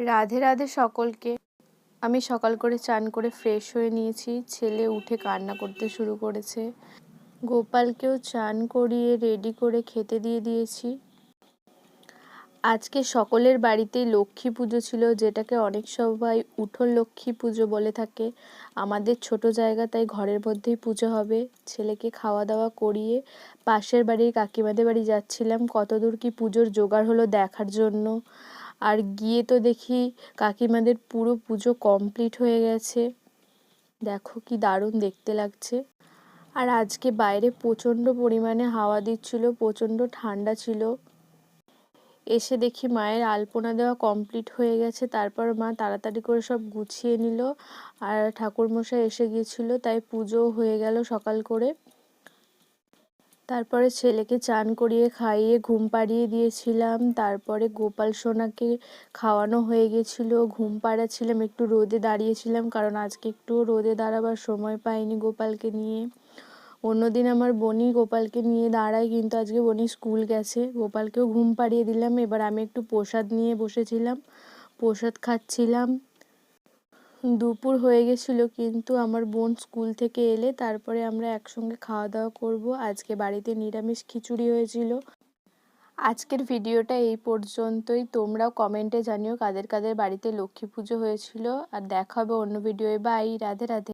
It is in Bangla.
রাধে রাধে সকলকে। আমি সকাল করে চান করে ফ্রেশ হয়ে নিয়েছি। ছেলে উঠে কান্না করতে শুরু করেছে। গোপালকেও চান করিয়ে রেডি করে খেতে দিয়ে দিয়েছি। আজকে সকলের বাড়িতেই লক্ষ্মী পুজো ছিল, যেটাকে অনেক সবাই উঠোন লক্ষ্মী পুজো বলে থাকে। আমাদের ছোট জায়গা, তাই ঘরের মধ্যেই পুজো হবে। ছেলেকে খাওয়া দাওয়া করিয়ে পাশের বাড়ির কাকিমাদের বাড়ি যাচ্ছিলাম। কত দূর কি পুজোর জোগাড় হলো দেখার জন্য। আর গিয়ে তো দেখি কাকিমাদের পুরো পুজো কমপ্লিট হয়ে গেছে। দেখো কি দারুণ দেখতে লাগছে। আর আজকে বাইরে প্রচণ্ড পরিমাণে হাওয়া দিচ্ছিল, প্রচণ্ড ঠান্ডা ছিল। এসে দেখি মায়ের আলপনা দেওয়া কমপ্লিট হয়ে গেছে, তারপর মা তাড়াতাড়ি করে সব গুছিয়ে নিল। আর ঠাকুরমশাই এসে গিয়েছিল, তাই পুজো হয়ে গেল সকাল করে। তারপরে ছেলেকে চান করিয়ে খাইয়ে ঘুম পাড়িয়ে দিয়েছিলাম। তারপরে গোপাল সোনাকে খাওয়ানো হয়ে গেছিল। ঘুম পাড়াচ্ছিলাম, একটু রোদে দাঁড়িয়েছিলাম কারণ আজকে একটু রোদে দাঁড়াবার সময় পাইনি গোপালকে নিয়ে। অন্যদিন আমার বনি গোপালকে নিয়ে দাঁড়ায় কিন্তু আজকে বনি স্কুল গেছে। গোপালকেও ঘুম পাড়িয়ে দিলাম। এবার আমি একটু প্রসাদ নিয়ে বসেছিলাম। প্রসাদ খাচ্ছিলাম। দুপুর হয়ে গেছিল কিন্তু আমার বোন স্কুল থেকে এলে তারপরে আমরা একসঙ্গে খাওয়া দাওয়া করব। আজকে বাড়িতে নিরামিষ খিচুড়ি হয়েছিল। আজকের ভিডিওটা এই পর্যন্তই। তোমরাও কমেন্টে জানিও কাদের কাদের বাড়িতে লক্ষ্মী পুজো হয়েছিল। আর দেখা অন্য অন্য বা এই রাধে রাধে।